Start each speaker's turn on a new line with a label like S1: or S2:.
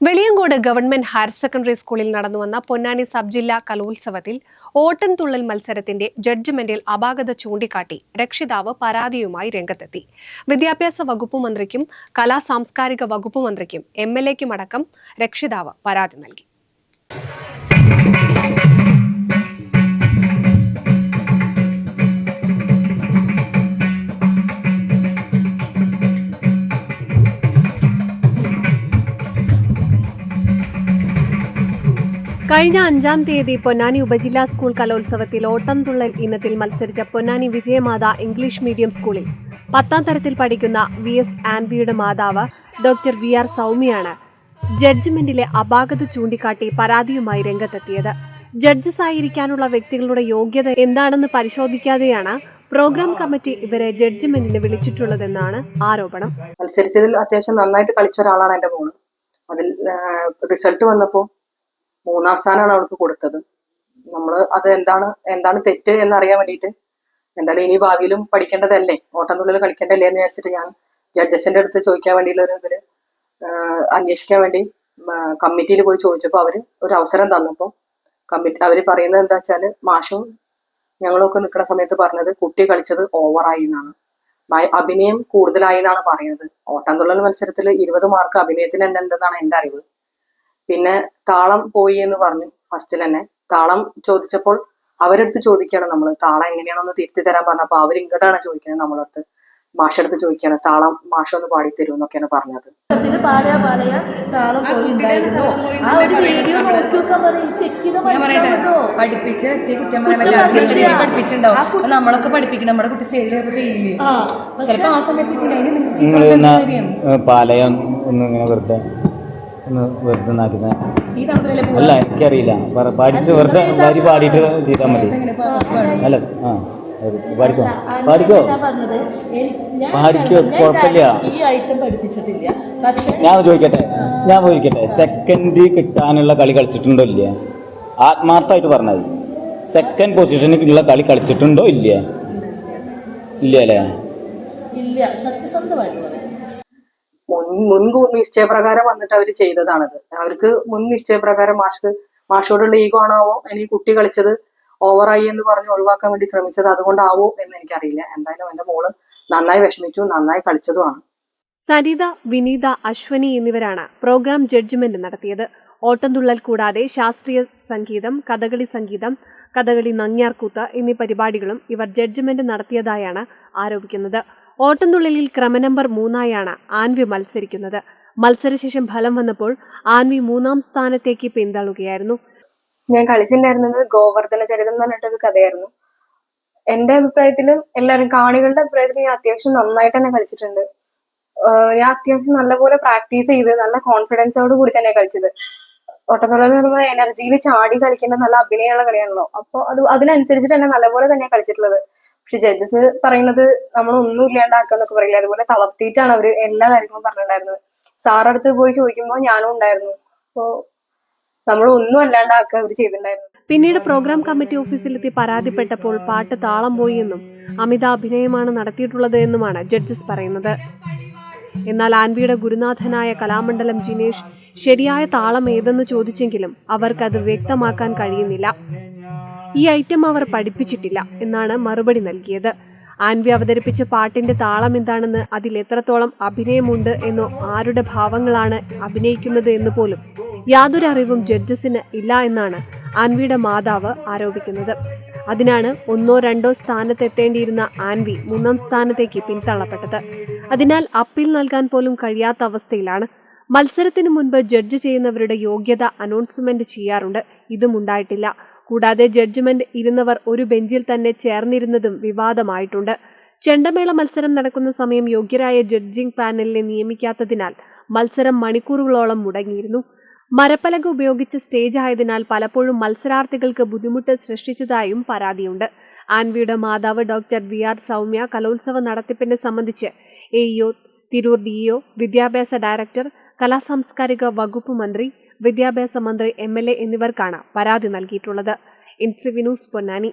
S1: Veliyankode government higher secondary സ്കൂളിൽ നടന്നുവന്ന Ponnani sub ജില്ലാ കലോത്സവത്തിൽ ഓട്ടൻതുള്ളൽ മത്സരത്തിന്റെ ജഡ്ജ്മെന്റിൽ അപാകത ചൂണ്ടിക്കാട്ടി രക്ഷിതാവ് പരാതിയുമായി രംഗത്തെത്തി. വിദ്യാഭ്യാസ വകുപ്പ് മന്ത്രിക്കും കലാ സാംസ്കാരിക വകുപ്പ് മന്ത്രിക്കും എം എൽ എക്കുമടക്കം രക്ഷിതാവ് പരാതി നൽകി. കഴിഞ്ഞ അഞ്ചാം തീയതി പൊന്നാനി ഉപജില്ലാ സ്കൂൾ കലോത്സവത്തിൽ ഓട്ടംതുള്ളൽ ഇനത്തിൽ മത്സരിച്ച പൊന്നാനി വിജയമാത ഇംഗ്ലീഷ് മീഡിയം സ്കൂളിൽ പത്താം തരത്തിൽ പഠിക്കുന്ന വി എസ് ആൻബിയുടെ മാതാവ് ഡോക്ടർ വി ആർ സൗമ്യയാണ് ജഡ്ജ്മെന്റിലെ അപാകത ചൂണ്ടിക്കാട്ടി പരാതിയുമായി രംഗത്തെത്തിയത്. ജഡ്ജസ് ആയിരിക്കാനുള്ള വ്യക്തികളുടെ യോഗ്യത എന്താണെന്ന് പരിശോധിക്കാതെയാണ് പ്രോഗ്രാം കമ്മിറ്റി ഇവരെ ജഡ്ജ്മെന്റിന് വിളിച്ചിട്ടുള്ളതെന്നാണ് ആരോപണം.
S2: മത്സരിച്ചതിൽ അത്യാവശ്യം നന്നായിട്ട് കളിച്ച ഒരാളാണ് എന്റെ മോൾ അതിൽ റിസൾട്ട് വന്നപ്പോൾ മൂന്നാം സ്ഥാനമാണ് അവൾക്ക് കൊടുത്തത്. നമ്മൾ അത് എന്താണ് എന്താണ് തെറ്റ് എന്നറിയാൻ വേണ്ടിയിട്ട്. എന്തായാലും ഇനി ഭാവിയിലും പഠിക്കേണ്ടതല്ലേ? ഓട്ടംതുള്ളിൽ കളിക്കേണ്ടല്ലേ എന്ന് വിചാരിച്ചിട്ട് ഞാൻ ജഡ്ജസിന്റെ അടുത്ത് ചോദിക്കാൻ വേണ്ടിയുള്ള ഒരു അന്വേഷിക്കാൻ വേണ്ടി കമ്മിറ്റിയിൽ പോയി ചോദിച്ചപ്പോൾ അവർ ഒരു അവസരം തന്നപ്പോൾ കമ്മിറ്റി അവർ പറയുന്നത് എന്താ വെച്ചാൽ മാഷും ഞങ്ങളൊക്കെ നിൽക്കുന്ന സമയത്ത് പറഞ്ഞത് കുട്ടി കളിച്ചത് ഓവറായി എന്നാണ്. അഭിനയം കൂടുതലായി എന്നാണ് പറയുന്നത്. ഓട്ടംതുള്ളൽ മത്സരത്തിൽ ഇരുപത് മാർക്ക് അഭിനയത്തിന് തന്നെ എന്റെ അറിവ്. പിന്നെ താളം പോയി എന്ന് പറഞ്ഞു ഫസ്റ്റിൽ തന്നെ. താളം ചോദിച്ചപ്പോൾ അവരെടുത്ത് ചോദിക്കുകയാണ് നമ്മൾ താളം എങ്ങനെയാണെന്ന് തിരുത്തി തരാൻ പറഞ്ഞപ്പോൾ അവർ ഇങ്ങോട്ടാണ് ചോദിക്കുന്നത് നമ്മളടുത്ത്. മാഷടുത്ത് ചോദിക്കുകയാണ് താളം മാഷ ഒന്ന് പാടി തരൂ എന്നൊക്കെയാണ് പറഞ്ഞത്.
S3: പാലയ പാലയ താളം ആ ഒരു വീഡിയോ പറയും മനസ്സിലാവുമല്ലോ
S4: പഠിപ്പിച്ച് കുറ്റം പറയാൻ പറ്റില്ല പഠിപ്പിച്ചിട്ടുണ്ടാവും നമ്മളൊക്കെ പഠിപ്പിക്കണം നമ്മുടെ കുട്ടി സ്റ്റേജിൽ ചെയ്യില്ലേ? ചിലപ്പോ ആ സമയത്ത്
S5: പാലയം ഒന്ന് ഇങ്ങനെ വെറുതെ ഒന്ന് വെറുതെ നാക്കുന്ന അല്ല എനിക്കറിയില്ല. പാടിച്ച് വെറുതെ വരി പാടിയിട്ട് ചെയ്താൽ മതി. അല്ല ആ പാടിക്കോ? പാടിക്കോ? പാടിക്കോ, കുഴപ്പമില്ല. ഞാൻ ചോദിക്കട്ടെ? ഞാൻ ചോദിക്കട്ടെ? സെക്കൻഡ് കിട്ടാനുള്ള കളി കളിച്ചിട്ടുണ്ടോ ഇല്ല? ആത്മാർത്ഥമായിട്ട് പറഞ്ഞത് സെക്കൻഡ് പൊസിഷനിലുള്ള കളി കളിച്ചിട്ടുണ്ടോ ഇല്ല? ഇല്ല അല്ലേ?
S3: ഇല്ല സത്യസന്ധമായിട്ട്
S2: മുൻ മുൻകൂർ നിശ്ചയപ്രകാരം വന്നിട്ട് അവർ ചെയ്തതാണത്. അവർക്ക് മുൻ നിശ്ചയപ്രകാരം മാഷ് മാഷോടുള്ള ഈഗോ ആണാവോ? ഇനി കുട്ടി കളിച്ചത് ഓവറായി എന്ന് പറഞ്ഞ് ഒഴിവാക്കാൻ വേണ്ടി ശ്രമിച്ചത് അതുകൊണ്ടാവോ എന്ന് എനിക്കറിയില്ല. എന്തായാലും എന്റെ മോൾ നന്നായി വിഷമിച്ചു നന്നായി കളിച്ചതുമാണ്.
S1: സരിത വിനീത അശ്വനി എന്നിവരാണ് പ്രോഗ്രാം ജഡ്ജ്മെന്റ് നടത്തിയത്. ഓട്ടംതുള്ളൽ കൂടാതെ ശാസ്ത്രീയ സംഗീതം കഥകളി സംഗീതം കഥകളി നങ്ങ്യാർകൂത്ത് എന്നീ പരിപാടികളും ഇവർ ജഡ്ജ്മെന്റ് നടത്തിയതായാണ് ആരോപിക്കുന്നത്. ഓട്ടംതുള്ളലിൽ ക്രമനമ്പർ മൂന്നായാണ് ആൻവി മത്സരിക്കുന്നത്. മത്സരശേഷം ഫലം വന്നപ്പോൾ ആൻവി മൂന്നാം സ്ഥാനത്തേക്ക് പിന്തള്ളുകയായിരുന്നു.
S6: ഞാൻ കളിച്ചിട്ടുണ്ടായിരുന്നത് ഗോവർദ്ധന ചരിതം എന്ന് പറഞ്ഞിട്ടൊരു കഥയായിരുന്നു. എന്റെ അഭിപ്രായത്തിലും എല്ലാവരും കാണികളുടെ അഭിപ്രായത്തിലും ഞാൻ അത്യാവശ്യം നന്നായിട്ട് തന്നെ കളിച്ചിട്ടുണ്ട് ഞാൻ അത്യാവശ്യം നല്ലപോലെ പ്രാക്ടീസ് ചെയ്ത് നല്ല കോൺഫിഡൻസോട് കൂടി തന്നെ കളിച്ചത്. ഓട്ടത്തോളം എന്ന് പറയുമ്പോൾ എനർജിയിൽ ചാടി കളിക്കേണ്ട നല്ല അഭിനയമുള്ള കളിയാണല്ലോ. അപ്പോൾ അത് അതിനനുസരിച്ചിട്ട് തന്നെ നല്ലപോലെ തന്നെയാണ് കളിച്ചിട്ടുള്ളത്. പക്ഷെ ജഡ്ജസ് പറയുന്നത് നമ്മൾ ഒന്നും ഇല്ലാണ്ടാക്കാന്നൊക്കെ പറയില്ല? അതുപോലെ തളർത്തിയിട്ടാണ് അവർ എല്ലാ കാര്യങ്ങളും പറഞ്ഞിട്ടുണ്ടായിരുന്നത്. സാറടുത്ത് പോയി ചോദിക്കുമ്പോൾ ഞാനും ഉണ്ടായിരുന്നു. അപ്പോ നമ്മൾ ഒന്നും അല്ലാണ്ടാക്കുക അവർ ചെയ്തിട്ടുണ്ടായിരുന്നു.
S1: പിന്നീട് പ്രോഗ്രാം കമ്മിറ്റി ഓഫീസിലെത്തി പരാതിപ്പെട്ടപ്പോൾ പാട്ട് താളം പോയി എന്നും അമിത അഭിനയമാണ് നടത്തിയിട്ടുള്ളത് എന്നുമാണ് ജഡ്ജസ് പറയുന്നത്. എന്നാൽ ആൻവിയുടെ ഗുരുനാഥനായ കലാമണ്ഡലം ജിനേഷ് ശരിയായ താളം ഏതെന്ന് ചോദിച്ചെങ്കിലും അവർക്കത് വ്യക്തമാക്കാൻ കഴിയുന്നില്ല. ഈ ഐറ്റം അവർ പഠിപ്പിച്ചിട്ടില്ല എന്നാണ് മറുപടി നൽകിയത്. ആൻവി അവതരിപ്പിച്ച പാട്ടിന്റെ താളം എന്താണെന്ന് അതിൽ എത്രത്തോളം അഭിനയമുണ്ട് എന്നോ ആരുടെ ഭാവങ്ങളാണ് അഭിനയിക്കുന്നത് എന്ന് പോലും യാതൊരു അറിവും ജഡ്ജസിന് ഇല്ല എന്നാണ് ആൻവിയുടെ മാതാവ് ആരോപിക്കുന്നത്. അതിനാണ് ഒന്നോ രണ്ടോ സ്ഥാനത്തെത്തേണ്ടിയിരുന്ന ആൻവി മൂന്നാം സ്ഥാനത്തേക്ക് പിന്തള്ളപ്പെട്ടത്. അതിനാൽ അപ്പീൽ നൽകാൻ പോലും കഴിയാത്ത അവസ്ഥയിലാണ്. മത്സരത്തിന് മുൻപ് ജഡ്ജ് ചെയ്യുന്നവരുടെ യോഗ്യത അനൗൺസ്മെന്റ് ചെയ്യാറുണ്ട്. ഇതും ഉണ്ടായിട്ടില്ല. കൂടാതെ ജഡ്ജ്മെന്റ് ഇരുന്നവർ ഒരു ബെഞ്ചിൽ തന്നെ ചേർന്നിരുന്നതും വിവാദമായിട്ടുണ്ട്. ചെണ്ടമേള മത്സരം നടക്കുന്ന സമയം യോഗ്യരായ ജഡ്ജിംഗ് പാനലിനെ നിയമിക്കാത്തതിനാൽ മത്സരം മണിക്കൂറുകളോളം മുടങ്ങിയിരുന്നു. മരപ്പലക ഉപയോഗിച്ച സ്റ്റേജ് ആയതിനാൽ പലപ്പോഴും മത്സരാർത്ഥികൾക്ക് ബുദ്ധിമുട്ട് സൃഷ്ടിച്ചതായും പരാതിയുണ്ട്. ആൻവിയുടെ മാതാവ് ഡോക്ടർ വി. ആർ. സൗമ്യ കലോത്സവ നടത്തിപ്പിനെ സംബന്ധിച്ച് എ. തിരൂർ ഡിഇഒ വിദ്യാഭ്യാസ ഡയറക്ടർ കലാസാംസ്കാരിക വകുപ്പ് മന്ത്രി വിദ്യാഭ്യാസ മന്ത്രി എം എൽ എ എന്നിവർക്കാണ് പരാതി നൽകിയിട്ടുള്ളത്. ഇൻസി വിനൂസ് പൊന്നാനി.